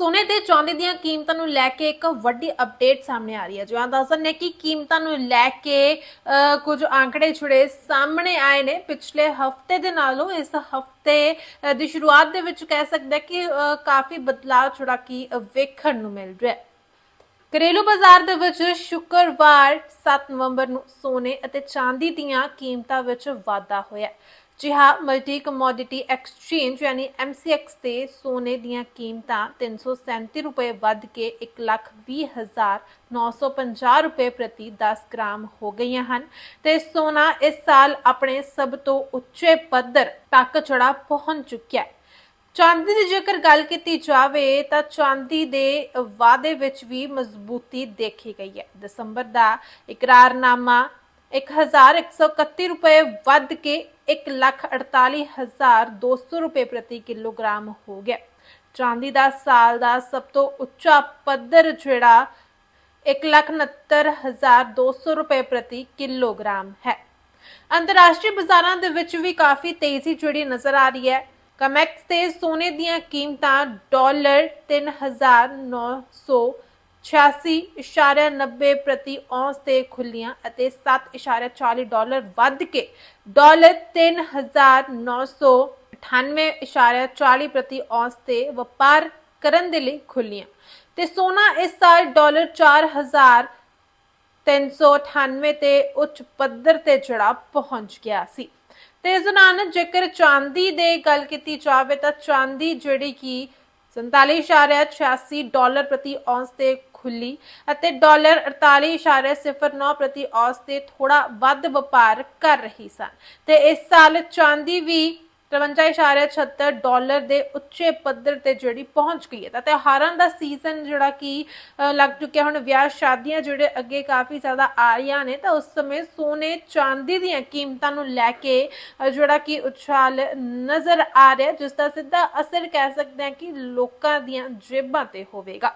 ਸੋਨੇ ਤੇ ਚਾਂਦੀ ਦੀਆਂ ਕੀਮਤਾਂ ਨੂੰ ਲੈ ਕੇ ਇੱਕ ਵੱਡੀ ਅਪਡੇਟ ਸਾਹਮਣੇ ਆ ਰਹੀ ਹੈ। ਜੋ ਦੱਸ ਨੇ ਕਿ ਕੀਮਤਾਂ ਨੂੰ ਲੈ ਕੇ ਕੁਝ ਆંકੜੇ ਛੁੜੇ ਸਾਹਮਣੇ ਆਏ ਨੇ। ਪਿਛਲੇ ਹਫ਼ਤੇ ਦੇ ਨਾਲੋਂ ਇਸ ਹਫ਼ਤੇ ਦੀ ਸ਼ੁਰੂਆਤ ਦੇ ਵਿੱਚ ਕਹਿ ਸਕਦੇ ਹਾਂ ਕਿ ਕਾਫੀ ਬਦਲਾਅ ਛੁੜਾ ਕੀ ਵੇਖਣ ਨੂੰ ਮਿਲ ਰਿਹਾ ਹੈ। ਘਰੇਲੂ ਬਾਜ਼ਾਰ ਦੇ ਵਿੱਚ ਸ਼ੁੱਕਰਵਾਰ 7 ਨਵੰਬਰ ਨੂੰ ਸੋਨੇ ਅਤੇ ਚਾਂਦੀ ਦੀਆਂ ਕੀਮਤਾਂ ਵਿੱਚ ਵਾਧਾ ਹੋਇਆ ਜੀ ਹਾਂ ਮਲਟੀ ਕਮੋਡਿਟੀ ਐਕਸਚੇਂਜ ਯਾਨੀ MCX ਤੇ ਸੋਨੇ ਦੀਆਂ ਕੀਮਤਾਂ 337 ਰੁਪਏ ਵੱਧ ਕੇ 120950 ਰੁਪਏ ਪ੍ਰਤੀ 10 ਗ੍ਰਾਮ ਹੋ ਗਈਆਂ ਹਨ। ਤੇ ਸੋਨਾ ਇਸ ਸਾਲ ਆਪਣੇ ਸਭ ਤੋਂ ਉੱਚੇ ਪੱਧਰ ਤੱਕ ਚੜਾ ਪਹੁੰਚ ਚੁੱਕਿਆ ਹੈ। ਚਾਂਦੀ ਦੀ ਜੇਕਰ ਗੱਲ ਕੀਤੀ ਜਾਵੇ ਤਾਂ ਚਾਂਦੀ ਦੇ ਵਾਅਦੇ ਵਿੱਚ ਵੀ ਮਜ਼ਬੂਤੀ ਦੇਖੀ ਗਈ ਹੈ। ਦਸੰਬਰ ਦਾ ਇਕਰਾਰਨਾਮਾ 1131 ਰੁਪਏ ਵੱਧ ਕੇ 148200 ਰੁਪਏ ਪ੍ਰਤੀ ਕਿਲੋਗ੍ਰਾਮ ਹੋ ਗਿਆ। ਚਾਂਦੀ ਦਾ ਸਾਲ ਦਾ ਸਭ ਤੋਂ ਉੱਚਾ ਪੱਧਰ ਜਿਹੜਾ 169200 ਰੁਪਏ ਪ੍ਰਤੀ ਕਿਲੋਗ੍ਰਾਮ ਹੈ। ਅੰਤਰਰਾਸ਼ਟਰੀ ਬਾਜ਼ਾਰਾਂ ਦੇ ਵਿੱਚ ਵੀ ਕਾਫੀ ਤੇਜ਼ੀ ਜਿਹੜੀ ਨਜ਼ਰ ਆ ਰਹੀ ਹੈ। ਕਮੈਕਸ ਤੇ ਸੋਨੇ ਦੀਆਂ ਕੀਮਤਾਂ ਡਾਲਰ 3986.90 ਪ੍ਰਤੀ ਔਂਸ ਤੇ ਖੁੱਲੀਆਂ ਅਤੇ 7.40 ਡਾਲਰ ਵੱਧ ਕੇ ਡਾਲਰ 3998.40 ਪ੍ਰਤੀ ਔਂਸ ਤੇ ਵਪਾਰ ਕਰਨ ਦੇ ਲਈ ਖੁੱਲੀਆਂ। ਤੇ ਸੋਨਾ ਇਸ ਸਾਲ ਡਾਲਰ 4000 398 ਤੇ ਉੱਚ ਪੱਧਰ ਤੇ ਜਿਹੜਾ ਪਹੁੰਚ ਗਿਆ ਸੀ। ਤੇ ਇਸ ਦੌਰਾਨ ਜੇਕਰ ਚਾਂਦੀ ਦੇ ਗੱਲ ਕੀਤੀ ਜਾਵੇ ਤਾਂ ਚਾਂਦੀ ਜਿਹੜੀ ਕਿ 47.86 ਡਾਲਰ ਪ੍ਰਤੀ ਔਂਸ ਤੇ ਖੁੱਲੀ ਅਤੇ ਡਾਲਰ 48.09 ਪ੍ਰਤੀ ਔਂਸ ਤੇ ਥੋੜਾ ਵੱਧ ਵਪਾਰ ਕਰ ਰਹੀ ਸਨ ਤੇ ਇਸ ਸਾਲ ਚਾਂਦੀ ਵੀ 53.76 ਡਾਲਰ ਦੇ ਉੱਚੇ ਪੱਧਰ ਤੇ ਜਿਹੜੀ ਪਹੁੰਚ ਗਈ ਹੈ। ਤਾਂ ਤਿਉਹਾਰਾਂ ਦਾ ਸੀਜ਼ਨ ਜਿਹੜਾ ਕਿ ਲੱਗ ਚੁੱਕਿਆ ਹੁਣ, ਵਿਆਹ ਸ਼ਾਦੀਆਂ ਜਿਹੜੇ ਅੱਗੇ ਕਾਫੀ ਜ਼ਿਆਦਾ ਆ ਰਹੀਆਂ ਨੇ, ਤਾਂ ਉਸ ਸਮੇਂ ਸੋਨੇ ਚਾਂਦੀ ਦੀਆਂ ਕੀਮਤਾਂ ਨੂੰ ਲੈ ਕੇ ਜਿਹੜਾ ਕਿ ਉਛਾਲ ਨਜ਼ਰ ਆ ਰਿਹਾ, ਜਿਸ ਦਾ ਸਿੱਧਾ ਅਸਰ ਕਹਿ ਸਕਦੇ ਹਾਂ ਕਿ ਲੋਕਾਂ ਦੀਆਂ ਜੇਬਾਂ ਤੇ ਹੋਵੇਗਾ।